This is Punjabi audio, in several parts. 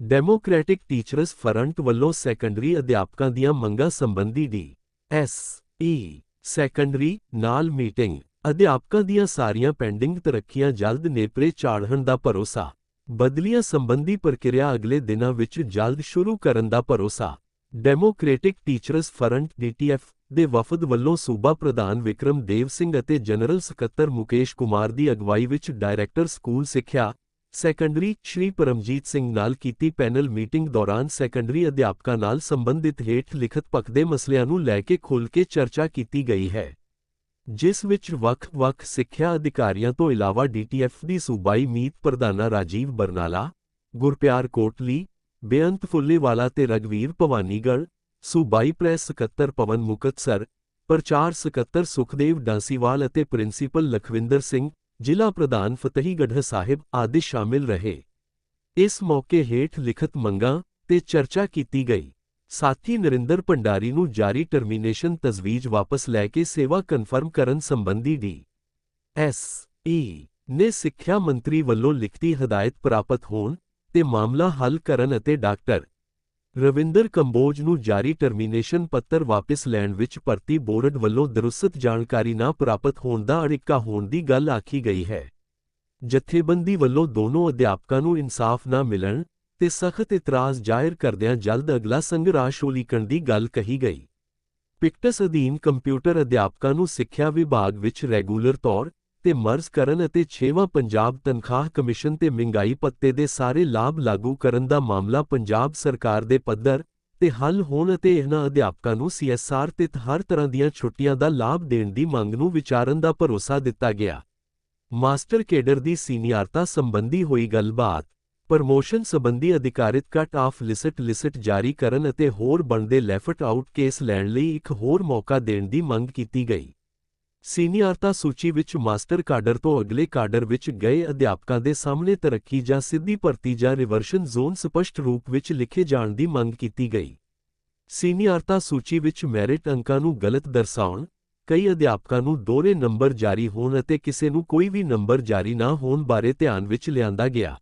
ਡੈਮੋਕ੍ਰੈਟਿਕ ਟੀਚਰਸ ਫਰੰਟ ਵੱਲੋਂ ਸੈਕੰਡਰੀ ਅਧਿਆਪਕਾਂ ਦੀਆਂ ਮੰਗਾਂ ਸੰਬੰਧੀ ਡੀ ਐਸ ਈ ਸੈਕੰਡਰੀ ਨਾਲ ਮੀਟਿੰਗ ਅਧਿਆਪਕਾਂ ਦੀਆਂ ਸਾਰੀਆਂ ਪੈਂਡਿੰਗ ਤਰੱਕੀਆਂ ਜਲਦ ਨੇਪਰੇ ਚਾੜ੍ਹਨ ਦਾ ਭਰੋਸਾ, ਬਦਲੀਆਂ ਸੰਬੰਧੀ ਪ੍ਰਕਿਰਿਆ ਅਗਲੇ ਦਿਨਾਂ ਵਿੱਚ ਜਲਦ ਸ਼ੁਰੂ ਕਰਨ ਦਾ ਭਰੋਸਾ ਡੈਮੋਕ੍ਰੈਟਿਕ ਟੀਚਰਸ ਫਰੰਟ ਡੀਟੀਐਫ ਦੇ ਵਫਦ ਵੱਲੋਂ ਸੂਬਾ ਪ੍ਰਧਾਨ ਵਿਕਰਮ ਦੇਵ ਸਿੰਘ ਅਤੇ ਜਨਰਲ ਸਕੱਤਰ ਮੁਕੇਸ਼ ਕੁਮਾਰ ਦੀ ਅਗਵਾਈ ਵਿੱਚ ਡਾਇਰੈਕਟਰ ਸਕੂਲ ਸਿੱਖਿਆ ਸੈਕੰਡਰੀ ਸ਼੍ਰੀ ਪਰਮਜੀਤ ਸਿੰਘ ਨਾਲ ਕੀਤੀ ਪੈਨਲ ਮੀਟਿੰਗ ਦੌਰਾਨ ਸੈਕੰਡਰੀ ਅਧਿਆਪਕਾਂ ਨਾਲ ਸੰਬੰਧਿਤ ਹੇਠ ਲਿਖਤ ਪੱਖਦੇ ਮਸਲਿਆਂ ਨੂੰ ਲੈ ਕੇ ਖੁੱਲ੍ਹ ਕੇ ਚਰਚਾ ਕੀਤੀ ਗਈ ਹੈ, ਜਿਸ ਵਿੱਚ ਵੱਖ-ਵੱਖ ਸਿੱਖਿਆ ਅਧਿਕਾਰੀਆਂ ਤੋਂ ਇਲਾਵਾ ਡੀਟੀਐਫ ਦੀ ਸੂਬਾਈ ਮੀਤ ਪ੍ਰਧਾਨਾ ਰਾਜੀਵ ਬਰਨਾਲਾ, ਗੁਰਪਿਆਰ ਕੋਟਲੀ, ਬੇਅੰਤ ਫੁੱਲੇਵਾਲਾ ਤੇ ਰਗਵੀਰ ਭਵਾਨੀਗੜ੍ਹ, ਸੂਬਾਈ ਪ੍ਰੈਸ ਸਕੱਤਰ ਪਵਨ ਮੁਕਤਸਰ, ਪ੍ਰਚਾਰ ਸਕੱਤਰ ਸੁਖਦੇਵ ਡਾਂਸੀਵਾਲ ਅਤੇ ਪ੍ਰਿੰਸੀਪਲ ਲਖਵਿੰਦਰ ਸਿੰਘ ਜ਼ਿਲ੍ਹਾ ਪ੍ਰਧਾਨ ਫਤਹੀਗੜ੍ਹ ਸਾਹਿਬ ਆਦਿ ਸ਼ਾਮਿਲ ਰਹੇ। ਇਸ ਮੌਕੇ ਹੇਠ ਲਿਖਤ ਮੰਗਾਂ ਤੇ ਚਰਚਾ ਕੀਤੀ ਗਈ। ਸਾਥੀ ਨਰਿੰਦਰ ਭੰਡਾਰੀ ਨੂੰ ਜਾਰੀ ਟਰਮੀਨੇਸ਼ਨ ਤਜਵੀਜ਼ ਵਾਪਸ ਲੈ ਕੇ ਸੇਵਾ ਕਨਫਰਮ ਕਰਨ ਸੰਬੰਧੀ ਡੀ ਐਸ ਈ ਨੇ ਸਿੱਖਿਆ ਮੰਤਰੀ ਵੱਲੋਂ ਲਿਖਤੀ ਹਦਾਇਤ ਪ੍ਰਾਪਤ ਹੋਣ ਤੇ ਮਾਮਲਾ ਹੱਲ ਕਰਨ ਅਤੇ ਡਾਕਟਰ ਰਵਿੰਦਰ ਕੰਬੋਜ ਨੂੰ ਜਾਰੀ ਟਰਮੀਨੇਸ਼ਨ ਪੱਤਰ ਵਾਪਸ ਲੈਣ ਵਿੱਚ ਭਰਤੀ ਬੋਰਡ ਵੱਲੋਂ ਦਰੁਸਤ ਜਾਣਕਾਰੀ ਨਾ ਪ੍ਰਾਪਤ ਹੋਣ ਦਾ ਅੜਿੱਕਾ ਹੋਣ ਦੀ ਗੱਲ ਆਖੀ ਗਈ ਹੈ। ਜਥੇਬੰਦੀ ਵੱਲੋਂ ਦੋਨੋਂ ਅਧਿਆਪਕਾਂ ਨੂੰ ਇਨਸਾਫ ਨਾ ਮਿਲਣ ਤੇ ਸਖਤ ਇਤਰਾਜ਼ ਜ਼ਾਹਿਰ ਕਰਦਿਆਂ ਜਲਦ ਅਗਲਾ ਸੰਘਰਸ਼ ਉਲੀਕਣ ਦੀ ਗੱਲ ਕਹੀ ਗਈ। ਪਿਕਟਸ ਅਧੀਨ ਕੰਪਿਊਟਰ ਅਧਿਆਪਕਾਂ ਨੂੰ ਸਿੱਖਿਆ ਵਿਭਾਗ ਵਿੱਚ ਰੈਗੂਲਰ ਤੌਰ ਤੇ ਮਰਜ਼ ਕਰਨ ਅਤੇ 6ਵਾਂ ਪੰਜਾਬ ਤਨਖਾਹ ਕਮਿਸ਼ਨ ਤੇ ਮਹਿੰਗਾਈ ਪੱਤੇ ਦੇ ਸਾਰੇ ਲਾਭ ਲਾਗੂ ਕਰਨ ਦਾ ਮਾਮਲਾ ਪੰਜਾਬ ਸਰਕਾਰ ਦੇ ਪੱਧਰ ਤੇ ਹੱਲ ਹੋਣ ਅਤੇ ਇਹਨਾਂ ਅਧਿਆਪਕਾਂ ਨੂੰ ਸੀਐਸਆਰ ਤੇ ਹਰ ਤਰ੍ਹਾਂ ਦੀਆਂ ਛੁੱਟੀਆਂ ਦਾ ਲਾਭ ਦੇਣ ਦੀ ਮੰਗ ਨੂੰ ਵਿਚਾਰਨ ਦਾ ਭਰੋਸਾ ਦਿੱਤਾ ਗਿਆ। ਮਾਸਟਰ ਕੇਡਰ ਦੀ ਸੀਨੀਅਰਤਾ ਸੰਬੰਧੀ ਹੋਈ ਗੱਲਬਾਤ ਪ੍ਰਮੋਸ਼ਨ ਸੰਬੰਧੀ ਅਧਿਕਾਰਿਤ ਕੱਟ ਆਫ ਲਿਸਟ ਲਿਸਟ ਜਾਰੀ ਕਰਨ ਅਤੇ ਹੋਰ ਬਣਦੇ ਲੈਫਟ ਆਊਟ ਕੇਸ ਲੈਣ ਲਈ ਇੱਕ ਹੋਰ ਮੌਕਾ ਦੇਣ ਦੀ ਮੰਗ ਕੀਤੀ ਗਈ। ਸੀਨੀਅਰਤਾ ਸੂਚੀ ਵਿੱਚ ਮਾਸਟਰ ਕਾਡਰ ਤੋਂ ਅਗਲੇ ਕਾਡਰ ਵਿੱਚ ਗਏ ਅਧਿਆਪਕਾਂ ਦੇ ਸਾਹਮਣੇ ਤਰੱਕੀ ਜਾਂ ਸਿੱਧੀ ਭਰਤੀ ਜਾਂ ਰਿਵਰਸ਼ਨ ਜ਼ੋਨ ਸਪਸ਼ਟ ਰੂਪ ਵਿੱਚ ਲਿਖੇ ਜਾਣ ਦੀ ਮੰਗ ਕੀਤੀ ਗਈ। ਸੀਨੀਅਰਤਾ ਸੂਚੀ ਵਿੱਚ ਮੈਰਿਟ ਅੰਕਾਂ ਨੂੰ ਗਲਤ ਦਰਸਾਉਣ, ਕਈ ਅਧਿਆਪਕਾਂ ਨੂੰ ਦੋਹਰੇ ਨੰਬਰ ਜਾਰੀ ਹੋਣ ਅਤੇ ਕਿਸੇ ਨੂੰ ਕੋਈ ਵੀ ਨੰਬਰ ਜਾਰੀ ਨਾ ਹੋਣ ਬਾਰੇ ਧਿਆਨ ਵਿੱਚ ਲਿਆਂਦਾ ਗਿਆ।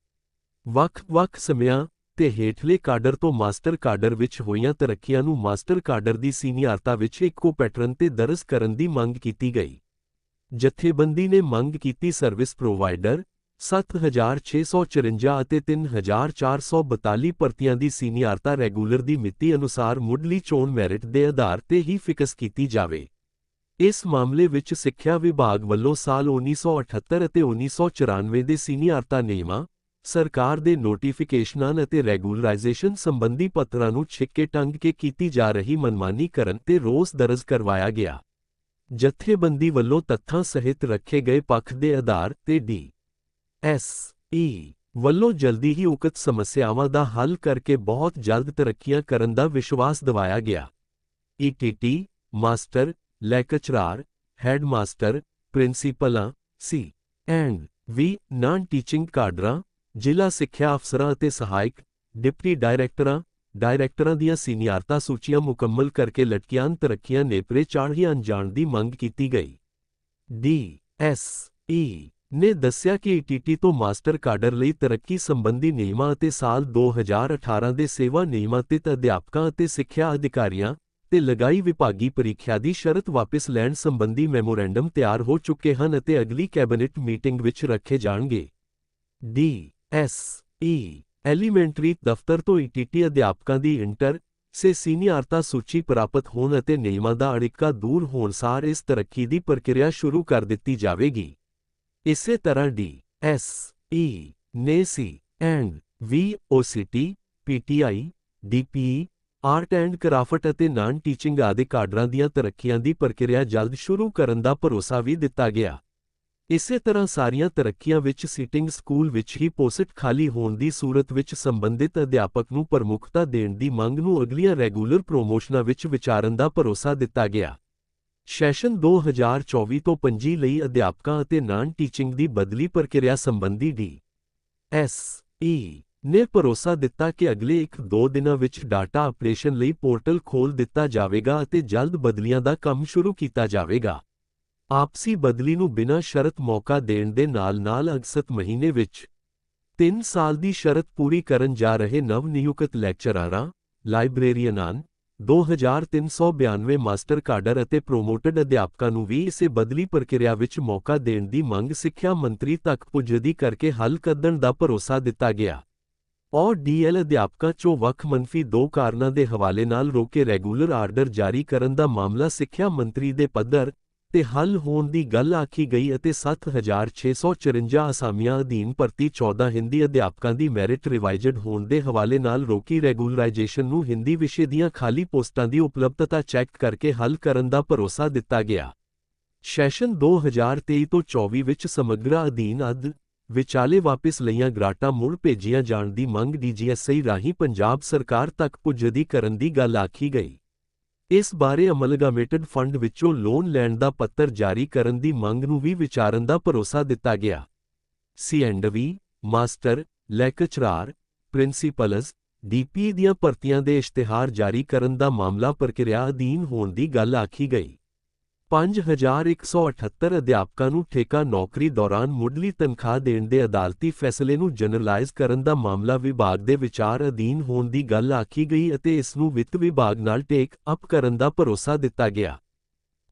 ਵੱਖ-ਵੱਖ ਸਮਿਆਂ ਤੇ ਹੇਠਲੇ ਕਾਡਰ ਤੋਂ ਮਾਸਟਰ ਕਾਡਰ ਵਿੱਚ ਹੋਈਆਂ ਤਰੱਕੀਆਂ ਨੂੰ ਮਾਸਟਰ ਕਾਡਰ ਦੀ ਸੀਨੀਅਰਤਾ ਵਿੱਚ ਇੱਕੋ ਪੈਟਰਨ ਤੇ ਦਰਜ ਕਰਨ ਦੀ ਮੰਗ ਕੀਤੀ ਗਈ। ਜਥੇਬੰਦੀ ਨੇ ਮੰਗ ਕੀਤੀ ਸਰਵਿਸ ਪ੍ਰੋਵਾਈਡਰ 7654 ਅਤੇ 3442 ਭਰਤੀਆਂ ਦੀ ਸੀਨੀਅਰਤਾ ਰੈਗੂਲਰ ਦੀ ਮਿਤੀ ਅਨੁਸਾਰ ਮੁੱਢਲੀ ਚੋਣ ਮੈਰਿਟ ਦੇ ਆਧਾਰ ਤੇ ਹੀ ਫਿਕਸ ਕੀਤੀ ਜਾਵੇ। ਇਸ ਮਾਮਲੇ ਵਿੱਚ ਸਿੱਖਿਆ ਵਿਭਾਗ ਵੱਲੋਂ ਸਾਲ 1978 ਅਤੇ 1994 ਦੇ ਸੀਨੀਅਰਤਾ ਨਿਯਮਾਂ ਸਰਕਾਰ ਦੇ ਨੋਟੀਫਿਕੇਸ਼ਨਾਂ ਅਤੇ ਰੈਗੂਲਰਾਈਜੇਸ਼ਨ ਸੰਬੰਧੀ ਪੱਤਰਾਂ ਨੂੰ ਛਿੱਕੇ ਟੰਗ ਕੇ ਕੀਤੀ ਜਾ ਰਹੀ ਮਨਮਾਨੀ ਕਰਨ ਤੇ ਰੋਸ ਦਰਜ ਕਰਵਾਇਆ ਗਿਆ। ਜਥੇਬੰਦੀ ਵੱਲੋਂ ਤੱਥਾਂ ਸਹਿਤ ਰੱਖੇ ਗਏ ਪੱਖ ਦੇ ਆਧਾਰ ਤੇ ਡੀ ਐਸ ਈ ਵੱਲੋਂ ਜਲਦੀ ਹੀ ਉਕਤ ਸਮੱਸਿਆਵਾਂ ਦਾ ਹੱਲ ਕਰਕੇ ਬਹੁਤ ਜਲਦ ਤਰੱਕੀਆਂ ਕਰਨ ਦਾ ਵਿਸ਼ਵਾਸ ਦਿਵਾਇਆ ਗਿਆ। ETT master lecturer, headmaster, ਪ੍ਰਿੰਸੀਪਲਾਂ, C and V, non teaching ਕਾਡਰਾਂ ਜ਼ਿਲ੍ਹਾ ਸਿੱਖਿਆ ਅਫਸਰਾਂ ਅਤੇ ਸਹਾਇਕ, ਡਿਪਟੀ ਡਾਇਰੈਕਟਰਾਂ ਡਾਇਰੈਕਟਰਾਂ ਦੀਆਂ ਸੀਨੀਅਰਤਾ ਸੂਚੀਆਂ ਮੁਕੰਮਲ ਕਰਕੇ ਲਟਕੀਆਂ ਤਰੱਕੀਆਂ ਨੇਪਰੇ ਚਾੜ੍ਹੀਆਂ ਜਾਣ ਦੀ ਮੰਗ ਕੀਤੀ ਗਈ। ਡੀ ਐਸ ਈ ਨੇ ਦੱਸਿਆ ਕਿ ਈਟੀਟੀ ਤੋਂ ਮਾਸਟਰ ਕਾਡਰ ਲਈ ਤਰੱਕੀ ਸੰਬੰਧੀ ਨਿਯਮਾਂ ਅਤੇ ਸਾਲ 2018 ਦੇ ਸੇਵਾ ਨਿਯਮਾਂ ਤੇ ਅਧਿਆਪਕਾਂ ਅਤੇ ਸਿੱਖਿਆ ਅਧਿਕਾਰੀਆਂ ਤੇ ਲਗਾਈ ਵਿਭਾਗੀ ਪ੍ਰੀਖਿਆ ਦੀ ਸ਼ਰਤ ਵਾਪਸ ਲੈਣ ਸੰਬੰਧੀ ਮੈਮੋਰੈਂਡਮ ਤਿਆਰ ਹੋ ਚੁੱਕੇ ਹਨ ਅਤੇ ਅਗਲੀ ਕੈਬਨਿਟ ਮੀਟਿੰਗ ਵਿੱਚ ਰੱਖੇ ਜਾਣਗੇ। ਡੀ ਐਸ, ਈ, ਐਲੀਮੈਂਟਰੀ ਦਫ਼ਤਰ ਤੋਂ ਈਟੀਟੀ ਅਧਿਆਪਕਾਂ ਦੀ ਇੰਟਰ ਸੇ ਸੀਨੀਅਰਤਾ ਸੂਚੀ ਪ੍ਰਾਪਤ ਹੋਣ ਅਤੇ ਨਿਯਮਾਂ ਦਾ ਅੜਿੱਕਾ ਦੂਰ ਹੋਣ ਸਾਰ ਇਸ ਤਰੱਕੀ ਦੀ ਪ੍ਰਕਿਰਿਆ ਸ਼ੁਰੂ ਕਰ ਦਿੱਤੀ ਜਾਵੇਗੀ। ਇਸੇ ਤਰ੍ਹਾਂ ਡੀ, ਐਸ, ਈ, ਨੇ C, and, V OCT PTI DP art and craft ਅਤੇ ਨਾਨ ਟੀਚਿੰਗ ਆਦਿ ਕਾਡਰਾਂ ਦੀਆਂ ਤਰੱਕੀਆਂ ਦੀ ਪ੍ਰਕਿਰਿਆ ਜਲਦ ਸ਼ੁਰੂ ਕਰਨ ਦਾ ਭਰੋਸਾ ਵੀ ਦਿੱਤਾ ਗਿਆ। ਇਸੇ ਤਰ੍ਹਾਂ ਸਾਰੀਆਂ ਤਰੱਕੀਆਂ ਵਿੱਚ ਸੀਟਿੰਗ ਸਕੂਲ ਵਿੱਚ ਹੀ ਪੋਸਟ ਖਾਲੀ ਹੋਣ ਦੀ ਸੂਰਤ ਵਿੱਚ ਸੰਬੰਧਿਤ ਅਧਿਆਪਕ ਨੂੰ ਪ੍ਰਮੁੱਖਤਾ ਦੇਣ ਦੀ ਮੰਗ ਨੂੰ ਅਗਲੀਆਂ ਰੈਗੂਲਰ ਪ੍ਰੋਮੋਸ਼ਨਾਂ ਵਿੱਚ ਵਿਚਾਰਨ ਦਾ ਭਰੋਸਾ ਦਿੱਤਾ ਗਿਆ। ਸੈਸ਼ਨ 2024 ਤੋਂ 25 ਲਈ ਅਧਿਆਪਕਾਂ ਅਤੇ ਨਾਨ ਟੀਚਿੰਗ ਦੀ ਬਦਲੀ ਪ੍ਰਕਿਰਿਆ ਸੰਬੰਧੀ ਡੀ ਐਸ ਈ ਨੇ ਭਰੋਸਾ ਦਿੱਤਾ ਕਿ ਅਗਲੇ 1-2 ਦਿਨਾਂ ਵਿੱਚ ਡਾਟਾ ਆਪਰੇਸ਼ਨ ਲਈ ਪੋਰਟਲ ਖੋਲ ਦਿੱਤਾ ਜਾਵੇਗਾ ਅਤੇ ਜਲਦ ਬਦਲੀਆਂ ਦਾ ਕੰਮ ਸ਼ੁਰੂ ਕੀਤਾ ਜਾਵੇਗਾ। ਆਪਸੀ ਬਦਲੀ ਨੂੰ ਬਿਨਾਂ ਸ਼ਰਤ ਮੌਕਾ ਦੇਣ ਦੇ ਨਾਲ-ਨਾਲ ਅਗਸਤ ਮਹੀਨੇ ਵਿੱਚ 3 ਸਾਲ ਦੀ ਸ਼ਰਤ ਪੂਰੀ ਕਰਨ ਜਾ ਰਹੇ ਨਵ ਨਿਯੁਕਤ ਲੈਕਚਰਾਰਾਂ, ਲਾਇਬ੍ਰੇਰੀਅਨਾਂ 2392 ਮਾਸਟਰ ਕਾਡਰ ਅਤੇ ਪ੍ਰੋਮੋਟਡ ਅਧਿਆਪਕਾਂ ਨੂੰ ਵੀ ਇਸੇ ਬਦਲੀ ਪ੍ਰਕਿਰਿਆ ਵਿੱਚ ਮੌਕਾ ਦੇਣ ਦੀ ਮੰਗ ਸਿੱਖਿਆ ਮੰਤਰੀ ਤੱਕ ਪੁੱਜਦੀ ਕਰਕੇ ਹੱਲ ਕੱਢਣ ਦਾ ਭਰੋਸਾ ਦਿੱਤਾ ਗਿਆ। ਔਰ ਡੀਐਲ ਅਧਿਆਪਕਾਂ ਚੋਂ ਵੱਖ ਮੰਫੀ ਦੋ ਕਾਰਨਾਂ ਦੇ ਹਵਾਲੇ ਨਾਲ ਰੋਕੇ ਰੈਗੂਲਰ ਆਰਡਰ ਜਾਰੀ ਕਰਨ ਦਾ ਮਾਮਲਾ ਸਿੱਖਿਆ ਮੰਤਰੀ ਦੇ ਪੱਧਰ ਤੇ ਹੱਲ ਹੋਣ ਦੀ ਗੱਲ ਆਖੀ ਗਈ ਅਤੇ 7654 ਅਸਾਮੀਆਂ ਅਧੀਨ ਭਰਤੀ 14 ਹਿੰਦੀ ਅਧਿਆਪਕਾਂ ਦੀ ਮੈਰਿਟ ਰਿਵਾਈਜ਼ਡ ਹੋਣ ਦੇ ਹਵਾਲੇ ਨਾਲ ਰੋਕੀ ਰੈਗੂਲਰਾਈਜੇਸ਼ਨ ਨੂੰ ਹਿੰਦੀ ਵਿਸ਼ੇ ਦੀਆਂ ਖਾਲੀ ਪੋਸਟਾਂ ਦੀ ਉਪਲਬਧਤਾ ਚੈੱਕ ਕਰਕੇ ਹੱਲ ਕਰਨ ਦਾ ਭਰੋਸਾ ਦਿੱਤਾ ਗਿਆ। ਸੈਸ਼ਨ 2023 ਤੋਂ 24 ਵਿੱਚ ਸਮਗਰਾ ਅਧੀਨ ਅਧ ਵਿਚਾਲੇ ਵਾਪਸ ਲਈਆਂ ਗ੍ਰਾਂਟਾਂ ਮੁੜ ਭੇਜੀਆਂ ਜਾਣ ਦੀ ਮੰਗ ਡੀਜੀਐਸਆਈ ਰਾਹੀਂ ਪੰਜਾਬ ਸਰਕਾਰ ਤੱਕ ਪੁੱਜਦੀ ਕਰਨ ਦੀ ਗੱਲ ਆਖੀ ਗਈ। ਇਸ ਬਾਰੇ ਅਮਲਗਾਮੇਟਡ ਫੰਡ ਵਿੱਚੋਂ ਲੋਨ ਲੈਣ ਦਾ ਪੱਤਰ ਜਾਰੀ ਕਰਨ ਦੀ ਮੰਗ ਨੂੰ ਵੀ ਵਿਚਾਰਨ ਦਾ ਭਰੋਸਾ ਦਿੱਤਾ ਗਿਆ। C and V master, lecturer principals DP ਦੀਆਂ ਭਰਤੀਆਂ ਦੇ ਇਸ਼ਤਿਹਾਰ ਜਾਰੀ ਕਰਨ ਦਾ ਮਾਮਲਾ ਪ੍ਰਕਿਰਿਆ ਅਧੀਨ ਹੋਣ ਦੀ ਗੱਲ ਆਖੀ ਗਈ। 5178 ਅਧਿਆਪਕਾਂ ਨੂੰ ਠੇਕਾ ਨੌਕਰੀ ਦੌਰਾਨ ਮੁੱਢਲੀ ਤਨਖਾਹ ਦੇਣ ਦੇ ਅਦਾਲਤੀ ਫੈਸਲੇ ਨੂੰ ਜਨਰਲਾਈਜ਼ ਕਰਨ ਦਾ ਮਾਮਲਾ ਵਿਭਾਗ ਦੇ ਵਿਚਾਰ ਅਧੀਨ ਹੋਣ ਦੀ ਗੱਲ ਆਖੀ ਗਈ ਅਤੇ ਇਸ ਨੂੰ ਵਿੱਤ ਵਿਭਾਗ ਨਾਲ ਟੇਕ ਅਪ ਕਰਨ ਦਾ ਭਰੋਸਾ ਦਿੱਤਾ ਗਿਆ।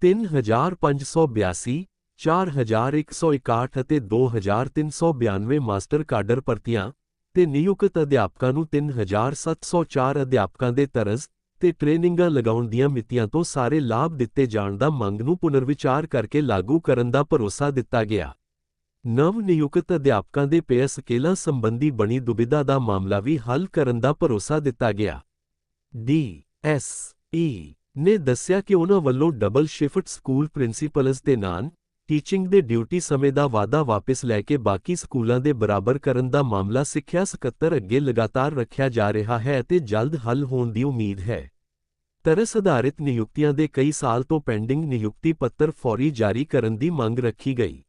3582 4161 ਅਤੇ 2392 ਮਾਸਟਰ ਕਾਡਰ ਭਰਤੀਆਂ ਤੇ ਨਿਯੁਕਤ ਅਧਿਆਪਕਾਂ ਨੂੰ 3704 ਅਧਿਆਪਕਾਂ ਦੇ ਤਰਜ਼ ਤੇ ਟ੍ਰੇਨਿੰਗਾਂ ਲਗਾਉਣ ਦੀਆਂ ਮਿਤੀਆਂ ਤੋਂ ਸਾਰੇ ਲਾਭ ਦਿੱਤੇ ਜਾਣ ਦਾ ਮੰਗ ਨੂੰ ਪੁਨਰਵਿਚਾਰ ਕਰਕੇ ਲਾਗੂ ਕਰਨ ਦਾ ਭਰੋਸਾ ਦਿੱਤਾ ਗਿਆ। ਨਵ ਨਿਯੁਕਤ ਅਧਿਆਪਕਾਂ ਦੇ ਪੇ ਸਕੇਲਾਂ ਸੰਬੰਧੀ ਬਣੀ ਦੁਬਿਧਾ ਦਾ ਮਾਮਲਾ ਵੀ ਹੱਲ ਕਰਨ ਦਾ ਭਰੋਸਾ ਦਿੱਤਾ ਗਿਆ। ਡੀ ਐਸ ਈ ਨੇ ਦੱਸਿਆ ਕਿ ਉਹਨਾਂ ਵੱਲੋਂ ਡਬਲ ਸ਼ਿਫਟ ਸਕੂਲ ਪ੍ਰਿੰਸੀਪਲਸ ਦੇ ਨਾਂ ਟੀਚਿੰਗ ਦੇ ਡਿਊਟੀ ਸਮੇਂ ਦਾ ਵਾਅਦਾ ਵਾਪਸ ਲੈ ਕੇ ਬਾਕੀ ਸਕੂਲਾਂ ਦੇ ਬਰਾਬਰ ਕਰਨ ਦਾ ਮਾਮਲਾ ਸਿੱਖਿਆ ਸਕੱਤਰ ਅੱਗੇ ਲਗਾਤਾਰ ਰੱਖਿਆ ਜਾ ਰਿਹਾ ਹੈ ਅਤੇ ਜਲਦ ਹੱਲ ਹੋਣ ਦੀ ਉਮੀਦ ਹੈ। ਤਰਸ ਆਧਾਰਿਤ ਨਿਯੁਕਤੀਆਂ ਦੇ ਕਈ ਸਾਲ ਤੋਂ ਪੈਂਡਿੰਗ ਨਿਯੁਕਤੀ ਪੱਤਰ ਫੌਰੀ ਜਾਰੀ ਕਰਨ ਦੀ ਮੰਗ ਰੱਖੀ ਗਈ।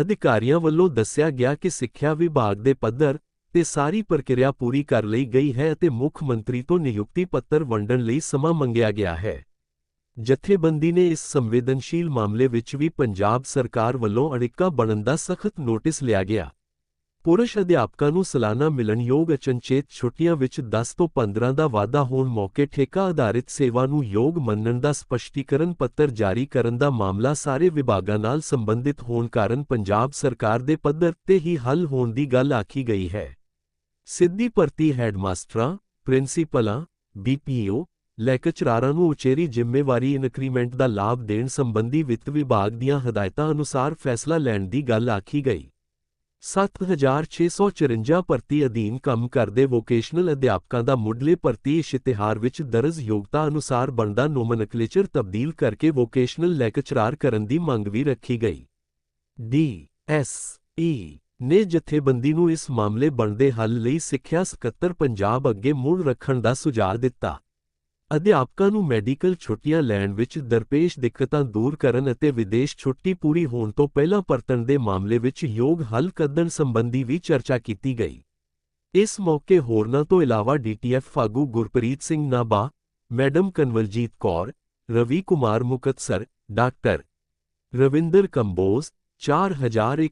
ਅਧਿਕਾਰੀਆਂ ਵੱਲੋਂ ਦੱਸਿਆ ਗਿਆ ਕਿ ਸਿੱਖਿਆ ਵਿਭਾਗ ਦੇ ਪੱਧਰ ਤੇ ਸਾਰੀ ਪ੍ਰਕਿਰਿਆ ਪੂਰੀ ਕਰ ਲਈ ਗਈ ਹੈ ਅਤੇ ਮੁੱਖ ਮੰਤਰੀ ਤੋਂ ਨਿਯੁਕਤੀ ਪੱਤਰ ਵੰਡਣ ਲਈ ਸਮਾਂ ਮੰਗਿਆ ਗਿਆ ਹੈ। ਜਥੇਬੰਦੀ ਨੇ ਇਸ ਸੰਵੇਦਨਸ਼ੀਲ ਮਾਮਲੇ ਵਿੱਚ ਵੀ ਪੰਜਾਬ ਸਰਕਾਰ ਵੱਲੋਂ ਅੜਿੱਕਾ ਬਣਨ ਦਾ ਸਖਤ ਨੋਟਿਸ ਲਿਆ ਗਿਆ। ਪੁਰਸ਼ ਅਧਿਆਪਕਾਂ ਨੂੰ ਸਾਲਾਨਾ ਮਿਲਣਯੋਗ ਅਚਨਚੇਤ ਛੁੱਟੀਆਂ ਵਿੱਚ 10 ਤੋਂ 15 ਦਾ ਵਾਧਾ ਹੋਣ ਮੌਕੇ ਠੇਕਾ ਆਧਾਰਿਤ ਸੇਵਾ ਨੂੰ ਯੋਗ ਮੰਨਣ ਦਾ ਸਪਸ਼ਟੀਕਰਨ ਪੱਤਰ ਜਾਰੀ ਕਰਨ ਦਾ ਮਾਮਲਾ ਸਾਰੇ ਵਿਭਾਗਾਂ ਨਾਲ ਸੰਬੰਧਿਤ ਹੋਣ ਕਾਰਨ ਪੰਜਾਬ ਸਰਕਾਰ ਦੇ ਪੱਧਰ ਤੇ ਹੀ ਹੱਲ ਹੋਣ ਦੀ ਗੱਲ ਆਖੀ ਗਈ ਹੈ। ਸਿੱਧੀ ਭਰਤੀ ਹੈਡਮਾਸਟਰਾਂ, ਪ੍ਰਿੰਸੀਪਲਾਂ ਬੀਪੀਓ ਲੈਕਚਰਾਰਾਂ ਨੂੰ ਉਚੇਰੀ ਜ਼ਿੰਮੇਵਾਰੀ ਇਨਕਰੀਮੈਂਟ ਦਾ ਲਾਭ ਦੇਣ ਸੰਬੰਧੀ ਵਿੱਤ ਵਿਭਾਗ ਦੀਆਂ ਹਦਾਇਤਾਂ ਅਨੁਸਾਰ ਫੈਸਲਾ ਲੈਣ ਦੀ ਗੱਲ ਆਖੀ ਗਈ। 7654 ਭਰਤੀ ਅਧੀਨ ਕੰਮ ਕਰਦੇ ਵੋਕੇਸ਼ਨਲ ਅਧਿਆਪਕਾਂ ਦਾ ਮੁੱਢਲੇ ਭਰਤੀ ਇਸ਼ਤਿਹਾਰ ਵਿੱਚ ਦਰਜ ਯੋਗਤਾ ਅਨੁਸਾਰ ਬਣਦਾ ਨੋਮਨਕਲੇਚਰ ਤਬਦੀਲ ਕਰਕੇ ਵੋਕੇਸ਼ਨਲ ਲੈਕਚਰਾਰ ਕਰਨ ਦੀ ਮੰਗ ਵੀ ਰੱਖੀ ਗਈ। ਡੀ ਐਸ ਈ ਨੇ ਜਥੇਬੰਦੀ ਨੂੰ ਇਸ ਮਾਮਲੇ ਬਣਦੇ ਹੱਲ ਲਈ ਸਿੱਖਿਆ ਸਕੱਤਰ ਪੰਜਾਬ ਅੱਗੇ ਮੁੜ ਰੱਖਣ ਦਾ ਸੁਝਾਅ ਦਿੱਤਾ। ਅਧਿਆਪਕਾਂ ਨੂੰ ਮੈਡੀਕਲ ਛੁੱਟੀਆਂ ਲੈਣ ਵਿੱਚ ਦਰਪੇਸ਼ ਦਿੱਕਤਾਂ ਦੂਰ ਕਰਨ ਅਤੇ ਵਿਦੇਸ਼ ਛੁੱਟੀ ਪੂਰੀ ਹੋਣ ਤੋਂ ਪਹਿਲਾਂ ਪਰਤਣ ਦੇ ਮਾਮਲੇ ਵਿੱਚ ਯੋਗ ਹੱਲ ਕੱਢਣ ਸੰਬੰਧੀ ਵੀ ਚਰਚਾ ਕੀਤੀ ਗਈ। ਇਸ ਮੌਕੇ ਹੋਰਨਾਂ ਤੋਂ ਇਲਾਵਾ ਡੀਟੀਐਫ ਆਗੂ ਗੁਰਪ੍ਰੀਤ ਸਿੰਘ ਨਾਬਾ ਮੈਡਮ ਕਨਵਲਜੀਤ ਕੌਰ, ਰਵੀ ਕੁਮਾਰ ਮੁਕਤਸਰ, ਡਾਕਟਰ ਰਵਿੰਦਰ ਕੰਬੋਜ਼ 4168